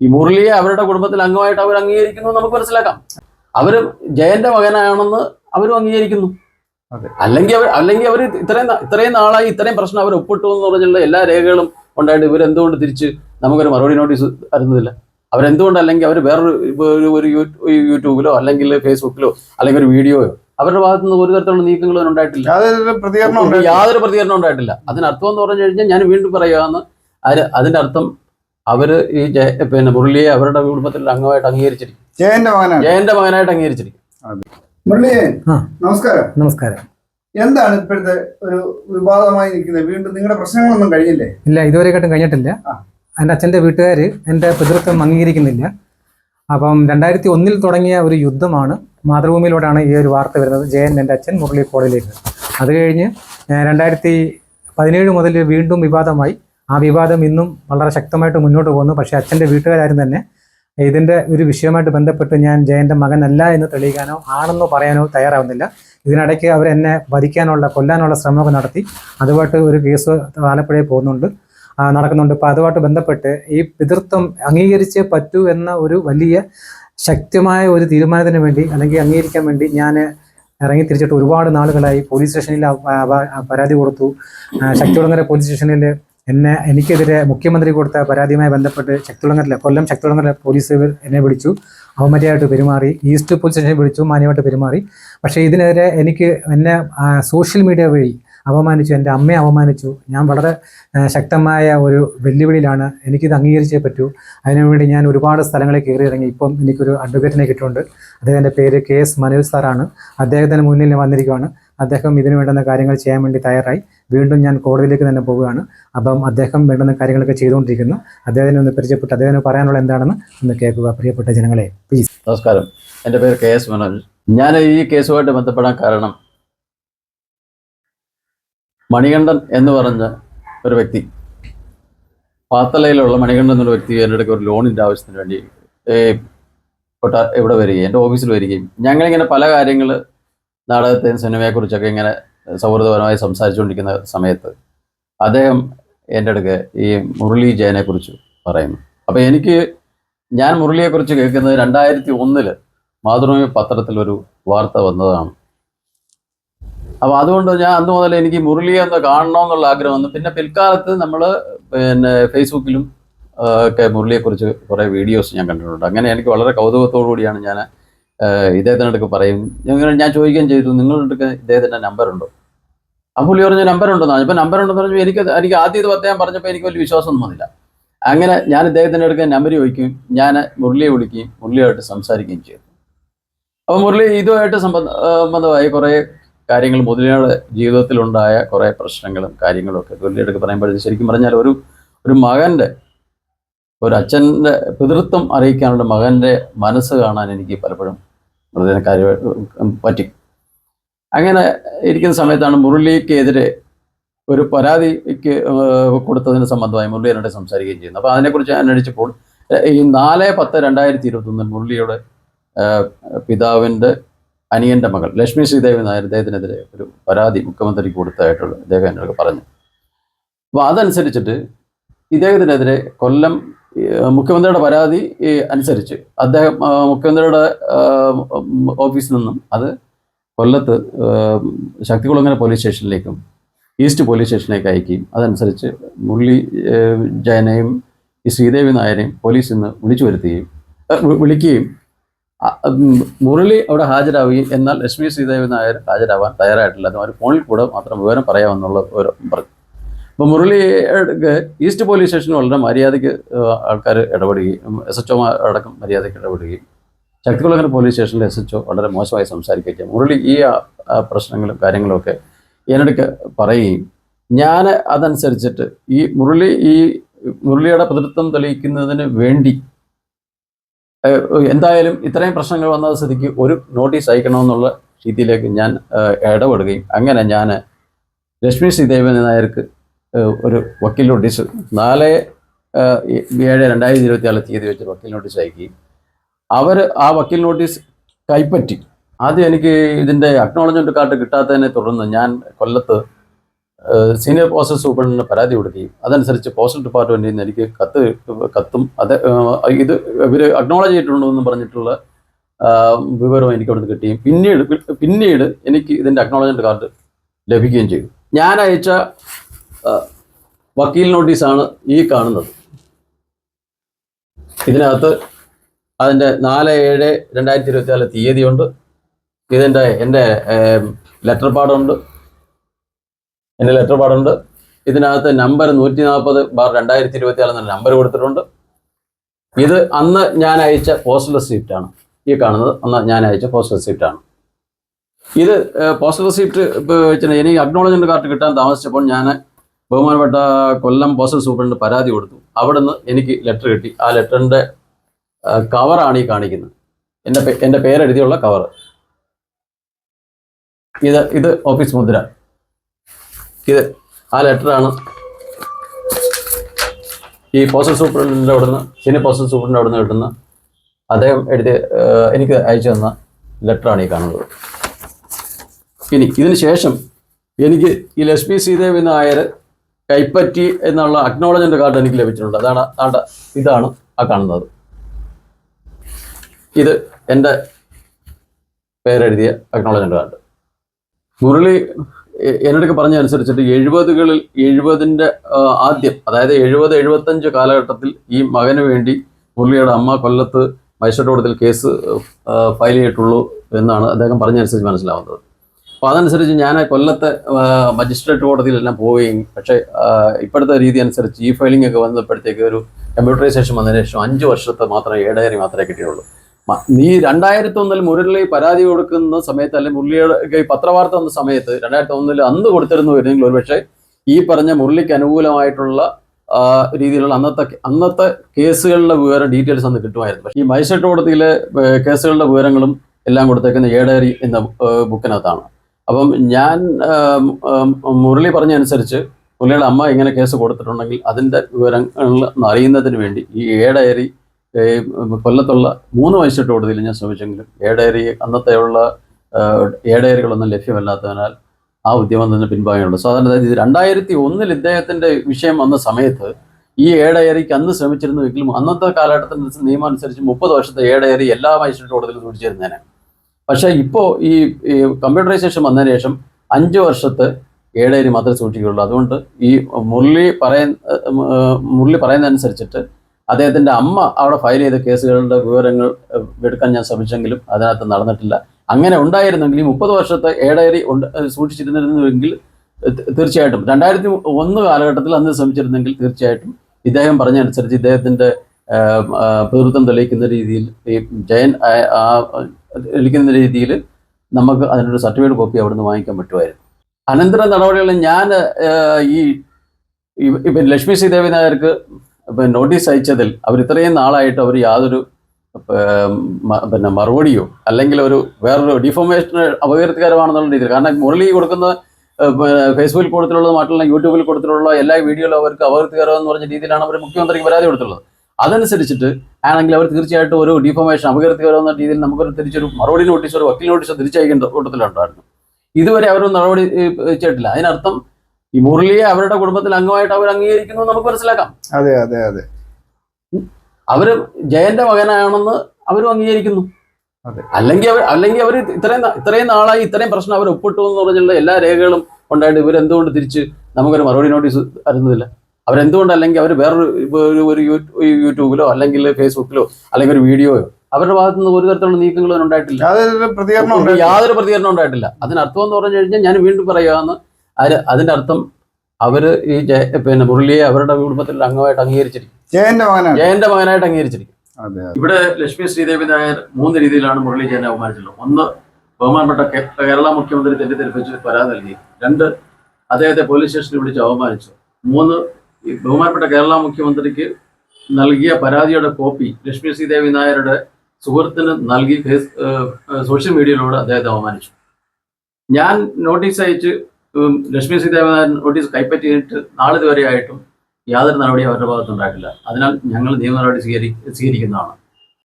ഈ മുരളിയെ അവരുടെ കുടുംബത്തിൽ അംഗമായിട്ട് അവർ അംഗീകരിക്കുന്നു നമുക്ക് മനസ്സിലാക്കാം. അവർ ജയന്റെ മകനാണെന്ന് അവരും അംഗീകരിക്കുന്നു. അല്ലെങ്കിൽ അവർ അല്ലെങ്കിൽ അവർ ഇത്രയും ഇത്രയും നാളായി ഇത്രയും പ്രശ്നം അവർ ഒപ്പിട്ടു എന്ന് പറഞ്ഞുള്ള എല്ലാ രേഖകളും ഉണ്ടായിട്ട് ഇവർ ഇവരെന്തുകൊണ്ട് തിരിച്ച് നമുക്കൊരു മറുപടി നോട്ടീസ് തരുന്നതില്ല? അവരെന്തുകൊണ്ട് അല്ലെങ്കിൽ അവർ വേറൊരു ഒരു യൂട്യൂബിലോ അല്ലെങ്കിൽ ഫേസ്ബുക്കിലോ അല്ലെങ്കിൽ ഒരു വീഡിയോയോ അവരുടെ ഭാഗത്തു നിന്ന് ഒരു തരത്തിലുള്ള നീക്കങ്ങളും ഉണ്ടായിട്ടില്ല. യാതൊരു പ്രതികരണം ഉണ്ടായിട്ടില്ല. യാതൊരു പ്രതികരണം ഉണ്ടായിട്ടില്ല. അതിനർത്ഥം എന്ന് പറഞ്ഞു കഴിഞ്ഞാൽ ഞാൻ വീണ്ടും പറയുകയെന്ന് അതിന് അതിന്റെ അർത്ഥം അവർ ഈ പിന്നെ മുരളിയെ അവരുടെ കുടുംബത്തിൽ അംഗമായിട്ട് അംഗീകരിച്ചിരിക്കും. ജയന്റെ മകനാണ്. ജയന്റെ മകനായിട്ട് അംഗീകരിച്ചിരിക്കും. മുരളിയെ. നമസ്കാരം. നമസ്കാരം. എന്താണ് ഇപ്പോഴത്തെ ഒരു വിവാദമായി നിൽക്കുന്നത്? വീണ്ടും നിങ്ങളുടെ പ്രശ്നങ്ങളൊന്നും കഴിഞ്ഞില്ലേ? ഇല്ല ഇതുവരെ കേട്ടും കഴിഞ്ഞിട്ടില്ല. എന്റെ അച്ഛന്റെ വീട്ടുകാർ എന്റെ പിതൃത്വം അംഗീകരിക്കുന്നില്ല. അപ്പം രണ്ടായിരത്തി ഒന്നിൽ തുടങ്ങിയ ഒരു യുദ്ധമാണ് മാതൃഭൂമിയിലൂടെയാണ് ഈ ഒരു വാർത്ത വരുന്നത്. ജയൻ എന്റെ അച്ഛൻ മുരളി കോളേജിലേക്ക് അത് കഴിഞ്ഞ് രണ്ടായിരത്തി പതിനേഴ് മുതൽ വീണ്ടും വിവാദമായി. ആ വിവാദം ഇന്നും വളരെ ശക്തമായിട്ട് മുന്നോട്ട് പോകുന്നു. പക്ഷേ അച്ഛന്റെ വീട്ടുകാരും തന്നെ ഇതിന്റെ ഒരു വിഷയമായിട്ട് ബന്ധപ്പെട്ട് ഞാൻ ജയന്റെ മകനല്ല എന്ന് തെളിയിക്കാനോ ആണെന്നോ പറയാനോ തയ്യാറാവുന്നില്ല. ഇതിനിടയ്ക്ക് അവർ എന്നെ വധിക്കാനുള്ള കൊല്ലാനുള്ള ശ്രമമൊക്കെ നടത്തി. അതുമായിട്ട് ഒരു കേസ് ആലപ്പുഴയിൽ പോകുന്നുണ്ട്. നടക്കുന്നുണ്ട്. അപ്പോൾ അതുമായിട്ട് ബന്ധപ്പെട്ട് ഈ പിതൃത്വം അംഗീകരിച്ചേ പറ്റൂ എന്ന ഒരു വലിയ ശക്തമായ ഒരു തീരുമാനത്തിന് വേണ്ടി അല്ലെങ്കിൽ അംഗീകരിക്കാൻ വേണ്ടി ഞാൻ ഇറങ്ങി തിരിച്ചിട്ട് ഒരുപാട് നാളുകളായി പോലീസ് സ്റ്റേഷനിൽ പരാതി കൊടുത്തു. ശക്തികുളങ്ങര പോലീസ് സ്റ്റേഷനിൽ എന്നെ എനിക്കെതിരെ മുഖ്യമന്ത്രി കൊടുത്ത പരാതിയുമായി ബന്ധപ്പെട്ട് ശക്തികുളങ്ങര കൊല്ലം ശക്തികുളങ്ങര പോലീസ് എന്നെ വിളിച്ചു. അവമര്യായിട്ട് പെരുമാറി ഈസ്റ്റ് പോലീസ് സ്റ്റേഷനിൽ വിളിച്ചു മാന്യമായിട്ട് പെരുമാറി. പക്ഷേ ഇതിനെതിരെ എനിക്ക് എന്നെ സോഷ്യൽ മീഡിയ വഴി അപമാനിച്ചു എന്റെ അമ്മയെ അപമാനിച്ചു. ഞാൻ വളരെ ശക്തമായ ഒരു വെല്ലുവിളിയിലാണ് എനിക്കിത് അംഗീകരിച്ചേ പറ്റൂ. അതിനുവേണ്ടി ഞാൻ ഒരുപാട് സ്ഥലങ്ങളിൽ കയറി ഇറങ്ങി. ഇപ്പം എനിക്കൊരു അഡ്വക്കേറ്റിനെ കിട്ടുന്നുണ്ട് അദ്ദേഹത്തിന്റെ പേര് കെ എസ് മനോജ് സാറാണ്. അദ്ദേഹത്തിന് മുന്നിൽ വന്നിരിക്കുകയാണ് അദ്ദേഹം ഇതിന് വേണ്ടുന്ന കാര്യങ്ങൾ ചെയ്യാൻ വേണ്ടി തയ്യാറായി. വീണ്ടും ഞാൻ കോടതിയിലേക്ക് തന്നെ പോവുകയാണ്. അപ്പം അദ്ദേഹം വേണ്ടുന്ന കാര്യങ്ങളൊക്കെ ചെയ്തുകൊണ്ടിരിക്കുന്നു. അദ്ദേഹത്തിനെ ഒന്ന് പരിചയപ്പെട്ട് അദ്ദേഹത്തിന് പറയാനുള്ള എന്താണെന്ന് ഒന്ന് കേൾക്കുക പ്രിയപ്പെട്ട ജനങ്ങളെ. പ്ലീസ് നമസ്കാരം. എന്റെ പേര് കെ എസ് മനോജ്. ഞാൻ ഈ കേസുമായിട്ട് ബന്ധപ്പെടാൻ കാരണം മണികണ്ഠൻ എന്ന് പറഞ്ഞ ഒരു വ്യക്തി പാത്തലയിലുള്ള മണികണ്ഠൻ എന്നൊരു വ്യക്തി എന്റെ അടുക്ക ഒരു ലോണിന്റെ ആവശ്യത്തിന് വേണ്ടി ഇവിടെ വരികയും എന്റെ ഓഫീസിൽ വരികയും ഞങ്ങളിങ്ങനെ പല കാര്യങ്ങൾ നാടകത്തെയും സിനിമയെക്കുറിച്ചൊക്കെ ഇങ്ങനെ സൗഹൃദപരമായി സംസാരിച്ചുകൊണ്ടിരിക്കുന്ന സമയത്ത് അദ്ദേഹം എന്റെ അടുക്ക് ഈ മുരളി ജയനെ കുറിച്ച് പറയുന്നു. അപ്പോൾ എനിക്ക് ഞാൻ മുരളിയെക്കുറിച്ച് കേൾക്കുന്നത് രണ്ടായിരത്തി ഒന്നിൽ മാതൃഭൂമി പത്രത്തിൽ ഒരു വാർത്ത വന്നതാണ്. അപ്പോൾ അതുകൊണ്ട് ഞാൻ അന്ന് മുതൽ എനിക്ക് മുരളിയെ ഒന്ന് കാണണമെന്നുള്ള ആഗ്രഹം വന്നു. പിന്നെ പിൽക്കാലത്ത് നമ്മൾ പിന്നെ ഫേസ്ബുക്കിലും ഒക്കെ മുരളിയെക്കുറിച്ച് കുറേ വീഡിയോസ് ഞാൻ കണ്ടിട്ടുണ്ട്. അങ്ങനെ എനിക്ക് വളരെ കൗതുകത്തോടു കൂടിയാണ് ഞാൻ ഇദ്ദേഹത്തിന്റെ അടുക്ക് പറയും ഞാൻ ഞാൻ ചോദിക്കുകയും ചെയ്തു നിങ്ങളുടെ അടുക്ക് ഇദ്ദേഹത്തിന്റെ നമ്പർ ഉണ്ടോ ആ പുള്ളി പറഞ്ഞു നമ്പർ ഉണ്ടെന്ന് പറഞ്ഞു ഇപ്പം നമ്പർ ഉണ്ടെന്ന് പറഞ്ഞു എനിക്ക് എനിക്ക് ആദ്യം ഇത് ഞാൻ പറഞ്ഞപ്പോൾ എനിക്ക് വലിയ വിശ്വാസമൊന്നും വന്നില്ല. അങ്ങനെ ഞാൻ ഇദ്ദേഹത്തിന്റെ അടുക്ക് നമ്പർ ചോദിക്കുകയും ഞാൻ മുരളിയെ വിളിക്കുകയും മുരളിയായിട്ട് സംസാരിക്കുകയും ചെയ്തു. അപ്പോൾ മുരളി ഇതുമായിട്ട് സംബന്ധമായി കുറേ കാര്യങ്ങൾ മുതലയുടെ ജീവിതത്തിലുണ്ടായ കുറേ പ്രശ്നങ്ങളും കാര്യങ്ങളും ഒക്കെ മുരളിയുടെ അടുക്ക് ശരിക്കും പറഞ്ഞാൽ ഒരു ഒരു മകന്റെ ഒരു അച്ഛന്റെ പിതൃത്വം അറിയിക്കാനുള്ള മകന്റെ മനസ്സ് കാണാൻ എനിക്ക് പലപ്പോഴും കാര്യം പറ്റി. അങ്ങനെ ഇരിക്കുന്ന സമയത്താണ് മുരളിക്കെതിരെ ഒരു പരാതിക്ക് കൊടുത്തതിന് സംബന്ധമായി മുരളി എന്നോട് സംസാരിക്കുകയും ചെയ്യുന്നു അപ്പോൾ അതിനെക്കുറിച്ച് അന്വേഷിച്ചപ്പോൾ ഈ നാല് പത്ത് രണ്ടായിരത്തി ഇരുപത്തൊന്നിൽ മുരളിയുടെ പിതാവിന്റെ അനിയന്റെ മകൾ ലക്ഷ്മി ശ്രീദേവി നായർ ഇദ്ദേഹത്തിനെതിരെ ഒരു പരാതി മുഖ്യമന്ത്രിക്ക് കൊടുത്തതായിട്ടുള്ള അദ്ദേഹം എന്നോട് പറഞ്ഞു. അപ്പോൾ അതനുസരിച്ചിട്ട് ഇദ്ദേഹത്തിനെതിരെ കൊല്ലം മുഖ്യമന്ത്രിയുടെ പരാതി അനുസരിച്ച്. അദ്ദേഹം മുഖ്യമന്ത്രിയുടെ ഓഫീസിൽ നിന്നും അത് കൊല്ലത്ത് ശക്തികുളങ്ങര പോലീസ് സ്റ്റേഷനിലേക്കും ഈസ്റ്റ് പോലീസ് സ്റ്റേഷനിലേക്ക് അയക്കുകയും അതനുസരിച്ച് മുരളി ജയനെയും ഈ ശ്രീദേവി നായരെയും പോലീസിൽ നിന്ന് വിളിച്ചു വരുത്തുകയും വിളിക്കുകയും മുരളി അവിടെ ഹാജരാവുകയും എന്നാൽ ലക്ഷ്മി ശ്രീദേവി നായർ ഹാജരാവാൻ തയ്യാറായിട്ടില്ല. അവർ ഫോണിൽ കൂടെ മാത്രം വിവരം പറയാമെന്നുള്ള ഒരു പറഞ്ഞു. അപ്പോൾ മുരളിക്ക് ഈസ്റ്റ് പോലീസ് സ്റ്റേഷനിൽ വളരെ മര്യാദയ്ക്ക് ആൾക്കാർ ഇടപെടുകയും എസ് എച്ച് ഒ അടക്കം മര്യാദയ്ക്ക് ഇടപെടുകയും ശക്തികുളങ്ങര പോലീസ് സ്റ്റേഷനിലെ എസ് എച്ച് ഒ വളരെ മോശമായി സംസാരിക്കുകയും മുരളി ഈ പ്രശ്നങ്ങളും കാര്യങ്ങളൊക്കെ എന്നടുക്ക് പറയുകയും ഞാൻ അതനുസരിച്ചിട്ട് ഈ മുരളി ഈ മുരളിയുടെ പിതൃത്വം തെളിയിക്കുന്നതിന് വേണ്ടി എന്തായാലും ഇത്രയും പ്രശ്നങ്ങൾ വന്ന സ്ഥിതിക്ക് ഒരു നോട്ടീസ് അയക്കണമെന്നുള്ള രീതിയിലേക്ക് ഞാൻ ഇടപെടുകയും അങ്ങനെ ഞാൻ ലക്ഷ്മി ശ്രീദേവൻ നായർക്ക് ഒരു വക്കീൽ നോട്ടീസ് നാല് ഏഴ് രണ്ടായിരത്തി ഇരുപത്തി ആറ് തീയതി വെച്ച് വക്കീൽ നോട്ടീസ് അയക്കി. അവർ ആ വക്കീൽ നോട്ടീസ് കൈപ്പറ്റി. ആദ്യം എനിക്ക് ഇതിന്റെ അക്നോളജ്മെന്റ് കാർഡ് കിട്ടാത്തതിനെ തുടർന്ന് ഞാൻ കൊല്ലത്ത് സീനിയർ പോസ്റ്റൽ സൂപ്രണ്ടിന് പരാതി കൊടുക്കുകയും അതനുസരിച്ച് പോസ്റ്റൽ ഡിപ്പാർട്ട്മെന്റിൽ നിന്ന് എനിക്ക് കത്ത് കത്തും. അത് ഇത് ഇവർ അക്നോളജ് ചെയ്തിട്ടുണ്ടോ എന്ന് പറഞ്ഞിട്ടുള്ള വിവരം എനിക്ക് അവിടുന്ന് കിട്ടുകയും പിന്നീട് പിന്നീട് എനിക്ക് ഇതിന്റെ അക്നോളജ്മെന്റ് കാർഡ് ലഭിക്കുകയും ചെയ്തു. ഞാൻ അയച്ച വക്കീൽ നോട്ടീസാണ് ഈ കാണുന്നത്. ഇതിനകത്ത് അതിന്റെ നാല് ഏഴ് രണ്ടായിരത്തി ഇരുപത്തി നാല് തീയതിയുണ്ട്. ഇതിന്റെ എന്റെ ലെറ്റർ പാടുണ്ട്. എന്റെ ലെറ്റർ പാടുണ്ട്. ഇതിനകത്ത് നമ്പർ നൂറ്റി നാൽപ്പത് ബാർ രണ്ടായിരത്തി ഇരുപത്തി നാല് എന്ന നമ്പർ കൊടുത്തിട്ടുണ്ട്. ഇത് അന്ന് ഞാൻ അയച്ച പോസ്റ്റൽ റെസിപ്റ്റ് ആണ് ഈ കാണുന്നത്. അന്ന് ഞാൻ അയച്ച പോസ്റ്റൽ റെസിപ്റ്റ് ആണ്. ഇത് പോസ്റ്റൽ റെസിപ്റ്റ് വെച്ചിട്ട് എനിക്ക് അക്നോളജ്മെന്റ് കാർഡ് കിട്ടാൻ താമസിച്ചപ്പോൾ ഞാൻ ബഹുമാനപ്പെട്ട കൊല്ലം പോസ്റ്റൽ സൂപ്രണ്ട് പരാതി കൊടുത്തു. അവിടുന്ന് എനിക്ക് ലെറ്റർ കിട്ടി. ആ ലെറ്ററിന്റെ കവറാണ് ഈ കാണിക്കുന്നത്. എന്റെ എന്റെ പേരെഴുതിയുള്ള കവർ ഇത് ഇത് ഓഫീസ് മുദ്ര. ഇത് ആ ലെറ്ററാണ് ഈ പോസ്റ്റൽ സൂപ്രണ്ടിന്റെ അവിടുന്ന് സീനിയർ പോസ്റ്റൽ സൂപ്രണ്ടിന്റെ അവിടുന്ന് കിട്ടുന്ന അദ്ദേഹം എഴുതി എനിക്ക് അയച്ചു തന്ന ലെറ്ററാണ് ഈ കാണുന്നത്. ഇനി ഇതിന് ശേഷം എനിക്ക് ഈ ലക്ഷ്മി ശ്രീദേവി നായർ കൈപ്പറ്റി എന്നുള്ള അക്നോളജ്മെന്റ് കാർഡ് എനിക്ക് ലഭിച്ചിട്ടുണ്ട്. അതാണ് ഇതാണ് ആ കാണുന്നത്. ഇത് എന്റെ പേരെഴുതിയ അക്നോളജ്മെന്റ് കാർഡ് മുരളി എന്നോടൊക്കെ പറഞ്ഞ അനുസരിച്ചിട്ട് എഴുപതുകളിൽ എഴുപതിന്റെ ആദ്യം അതായത് എഴുപത് എഴുപത്തഞ്ച് കാലഘട്ടത്തിൽ ഈ മകന് വേണ്ടി മുരളിയുടെ അമ്മ കൊല്ലത്ത് മജിസ്ട്രേറ്റ് കോടതിയിൽ കേസ് ഫയൽ ചെയ്തിട്ടുള്ളൂ എന്നാണ് അദ്ദേഹം പറഞ്ഞനുസരിച്ച് മനസ്സിലാവുന്നത്. അപ്പോൾ അതനുസരിച്ച് ഞാൻ കൊല്ലത്തെ മജിസ്ട്രേറ്റ് കോടതിയിലെല്ലാം പോവുകയും പക്ഷേ ഇപ്പോഴത്തെ രീതി അനുസരിച്ച് ഈ ഫയലിംഗ് ഒക്കെ വന്നപ്പോഴത്തേക്ക് ഒരു കമ്പ്യൂട്ടറൈസേഷൻ വന്നതിന് ശേഷം അഞ്ച് വർഷത്തെ മാത്രമേ ഏടയറി മാത്രമേ കിട്ടിയുള്ളൂ. നീ രണ്ടായിരത്തി ഒന്നിൽ മുരളി പരാതി കൊടുക്കുന്ന സമയത്ത് അല്ലെങ്കിൽ മുരളിയുടെ പത്രവാർത്ത വന്ന സമയത്ത് രണ്ടായിരത്തി ഒന്നിൽ അന്ന് കൊടുത്തിരുന്നു വരുന്നെങ്കിൽ ഒരുപക്ഷെ ഈ പറഞ്ഞ മുരളിക്ക് അനുകൂലമായിട്ടുള്ള രീതിയിലുള്ള അന്നത്തെ അന്നത്തെ കേസുകളുടെ വിവരം ഡീറ്റെയിൽസ് അന്ന് കിട്ടുമായിരുന്നു. പക്ഷേ ഈ മജിസ്ട്രേറ്റ് കോടതിയിലെ കേസുകളുടെ വിവരങ്ങളും എല്ലാം കൊടുത്തേക്കുന്ന ഏടേറി എന്ന ബുക്കിനകത്താണ്. അപ്പം ഞാൻ മുരളി പറഞ്ഞ അനുസരിച്ച് മുരളിയുടെ അമ്മ ഇങ്ങനെ കേസ് കൊടുത്തിട്ടുണ്ടെങ്കിൽ അതിന്റെ വിവരങ്ങൾ അറിയുന്നതിന് വേണ്ടി ഈ ഏഡയറി ഡയറി കൊല്ലത്തുള്ള മൂന്ന് വയസ്സിട്ട് കോടതിയിൽ ഞാൻ ശ്രമിച്ചെങ്കിലും ഏഡയറി അന്നത്തെ അന്നത്തെയുള്ള ഏഡയറികളൊന്നും ലഭ്യമല്ലാത്തതിനാൽ ആ ഉദ്യമം തന്നെ പിൻഭാഗമുണ്ട് സാധാരണ അതായത് രണ്ടായിരത്തി ഒന്നിൽ ഇദ്ദേഹത്തിന്റെ വിഷയം വന്ന സമയത്ത് ഈ ഏഡയറിക്ക് ഡയറിക്ക് അന്ന് ശ്രമിച്ചിരുന്നുവെങ്കിലും അന്നത്തെ കാലഘട്ടത്തിൽ നിയമം അനുസരിച്ച് മുപ്പത് വർഷത്തെ ഏഡയറി എല്ലാ മജിസ്ട്രേറ്റ് കോടതിയിലും സൂക്ഷിച്ചിരുന്നേനെ പക്ഷേ ഇപ്പോൾ ഈ കമ്പ്യൂട്ടറൈസേഷൻ വന്നതിന് ശേഷം അഞ്ച് വർഷത്തെ ഏഴേരി മാത്രമേ സൂക്ഷിക്കുകയുള്ളൂ. അതുകൊണ്ട് ഈ മുരളി പറയുന്ന മുരളി പറയുന്നതനുസരിച്ചിട്ട് അദ്ദേഹത്തിന്റെ അമ്മ അവിടെ ഫയൽ ചെയ്ത കേസുകളുടെ വിവരങ്ങൾ എടുക്കാൻ ഞാൻ ശ്രമിച്ചെങ്കിലും അതിനകത്ത് നടന്നിട്ടില്ല. അങ്ങനെ ഉണ്ടായിരുന്നെങ്കിൽ ഈ മുപ്പത് വർഷത്തെ ഏഴേരി ഉണ്ട് സൂക്ഷിച്ചിരുന്നിരുന്നുവെങ്കിൽ തീർച്ചയായിട്ടും. രണ്ടായിരത്തി ഒന്ന് കാലഘട്ടത്തിൽ അന്ന് ശ്രമിച്ചിരുന്നെങ്കിൽ തീർച്ചയായിട്ടും ഇദ്ദേഹം പറഞ്ഞനുസരിച്ച് ഇദ്ദേഹത്തിന്റെ പിതൃത്വം തെളിയിക്കുന്ന രീതിയിൽ ഈ ജയൻ ആ- ആ തെളിയിക്കുന്ന രീതിയിൽ നമുക്ക് അതിനൊരു സർട്ടിഫിക്കറ്റ് കോപ്പി അവിടുന്ന് വാങ്ങിക്കാൻ പറ്റുമായിരുന്നു. അനന്തര നടപടികളിൽ ഞാൻ ഈ ഇപ്പം ലക്ഷ്മി ശ്രീദേവി നായർക്ക് ഇപ്പം നോട്ടീസ് അയച്ചതിൽ അവർ ഇത്രയും നാളായിട്ട് അവർ യാതൊരു പിന്നെ മറുപടിയോ അല്ലെങ്കിൽ ഒരു വേറൊരു ഡിഫോമേഷൻ അപകീർത്തികരമാണെന്നുള്ള രീതിയിൽ കാരണം മുരളി കൊടുക്കുന്ന ഫേസ്ബുക്കിൽ കൊടുത്തിട്ടുള്ളത് മറ്റുള്ള യൂട്യൂബിൽ കൊടുത്തിട്ടുള്ള എല്ലാ വീഡിയോയിലും അവർക്ക് അപകീർത്തികരമെന്ന് പറഞ്ഞ രീതിയിലാണ് അവർ മുഖ്യമന്ത്രിക്ക് പരാതി കൊടുത്തുള്ളത് അതനുസരിച്ചിട്ട് ആണെങ്കിൽ അവർ തീർച്ചയായിട്ടും ഒരു ഡിഫോമേഷൻ അപകീർത്തികരം എന്ന രീതിയിൽ നമുക്കൊരു തിരിച്ചൊരു മറുപടി നോട്ടീസ് ഒരു വക്കീൽ നോട്ടീസ് തിരിച്ചയക്കേണ്ട കൂട്ടത്തിലുണ്ടായിരുന്നു ഇതുവരെ അവരൊന്നും നടപടി ചെയ്തിട്ടില്ല. അതിനർത്ഥം ഈ മുരളിയെ അവരുടെ കുടുംബത്തിൽ അംഗമായിട്ട് അവർ അംഗീകരിക്കുന്നു നമുക്ക് മനസ്സിലാക്കാം. അതെ അതെ അതെ. അവർ ജയന്റെ മകനാണെന്ന് അവരും അംഗീകരിക്കുന്നു. അല്ലെങ്കിൽ അവർ അല്ലെങ്കിൽ അവർ ഇത്രയും ഇത്രയും നാളായി ഇത്രയും പ്രശ്നം അവർ ഒപ്പിട്ടു എന്ന് പറഞ്ഞുള്ള എല്ലാ രേഖകളും ഉണ്ടായിട്ട് ഇവരെന്തുകൊണ്ട് തിരിച്ച് നമുക്കൊരു മറുപടി നോട്ടീസ് തരുന്നില്ല അവരെന്തുകൊണ്ട് അല്ലെങ്കിൽ അവർ വേറൊരു ഒരു ഒരു യൂട്യൂബിലോ അല്ലെങ്കിൽ ഫേസ്ബുക്കിലോ അല്ലെങ്കിൽ ഒരു വീഡിയോയോ അവരുടെ ഭാഗത്തു നിന്ന് ഒരു തരത്തിലുള്ള നീക്കങ്ങളും ഉണ്ടായിട്ടില്ല. യാതൊരു പ്രതികരണം ഉണ്ടായിട്ടില്ല. യാതൊരു പ്രതികരണം ഉണ്ടായിട്ടില്ല. അതിനർത്ഥം എന്ന് പറഞ്ഞു കഴിഞ്ഞാൽ ഞാൻ വീണ്ടും പറയുകയെന്ന് അതിന് അതിന്റെ അർത്ഥം അവർ ഈ ജയ- പിന്നെ മുരളിയെ അവരുടെ കുടുംബത്തിൽ അംഗമായിട്ട് അംഗീകരിച്ചിരിക്കും. ജയന്റെ മകനാണ്. ജയന്റെ മകനായിട്ട് അംഗീകരിച്ചിരിക്കും. അതെ ഇവിടെ ലക്ഷ്മി ശ്രീദേവി നായർ മൂന്ന് രീതിയിലാണ് മുരളി ജയനെ അപമാനിച്ചിട്ടുള്ളത്. ഒന്ന് ബഹുമാനപ്പെട്ട കേരള മുഖ്യമന്ത്രി തെറ്റിദ്ധരിപ്പിച്ച് പരാതി നൽകി. രണ്ട് അദ്ദേഹത്തെ പോലീസ് സ്റ്റേഷനിൽ വിളിച്ച് അവമാനിച്ചു മൂന്ന് ഈ ബഹുമാനപ്പെട്ട കേരള മുഖ്യമന്ത്രിക്ക് നൽകിയ പരാതിയുടെ കോപ്പി ലക്ഷ്മി ശ്രീദേവി നായരുടെ സുഹൃത്തിന് നൽകി ഫേസ് സോഷ്യൽ മീഡിയയിലൂടെ അദ്ദേഹത്തെ അവമാനിച്ചു ഞാൻ നോട്ടീസ് അയച്ച് ലക്ഷ്മി ശ്രീദേവി നായർ നോട്ടീസ് കൈപ്പറ്റിയിട്ട് നാളിതുവരെ ആയിട്ടും യാതൊരു നടപടിയും അവരുടെ ഭാഗത്തുണ്ടായിട്ടില്ല അതിനാൽ ഞങ്ങൾ നിയമ നടപടി സ്വീകരി സ്വീകരിക്കുന്നതാണ്.